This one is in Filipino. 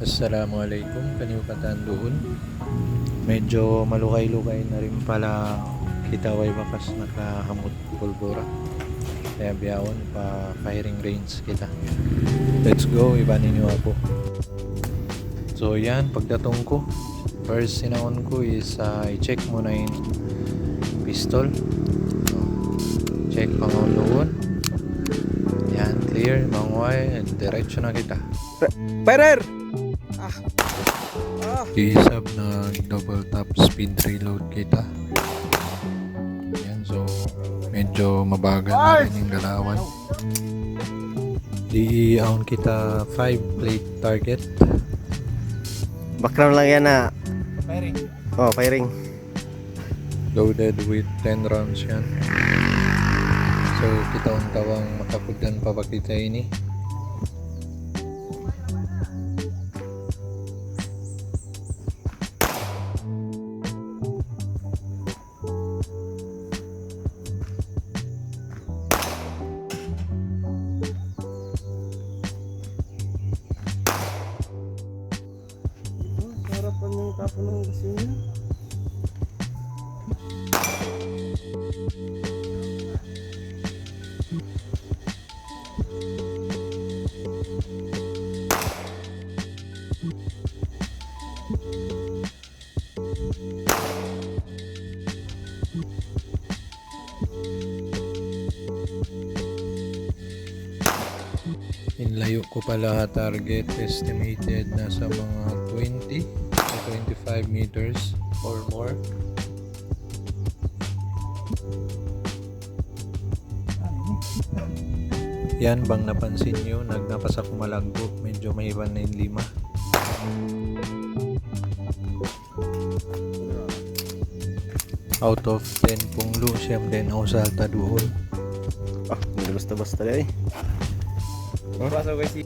Assalamualaikum kaniyo katanduon. Medyo malukay-lukay na rin pala kita way bakas nakahamot pulbura. Kaya biyawon pa firing range kita. Let's go, ibanin niyo ako. So yan, pagdatong ko, first sinaon ko is uh, i-check muna yung pistol. So, check panguluon. Yan, clear, mangway, and diretso na kita. Firer! Isab na double tap speed reload kita. Yan, so medyo mabagal na rin yung galawan. Di aon kita 5 plate target. Background lang yan na. Firing. Oh, firing. Loaded with 10 rounds yan. So kita ang tawang makapudan pa ba kita ini. Harapan yung tapon ng gasina. Inlayo ko pala target estimated na sa mga 20 to 25 meters or more. Yan bang napansin nyo, nagnapasa ko malagbo, medyo may iban na yung lima. Out of 10 pong lu, siyam din ako sa alta doon. Ah, hindi basta-basta ko si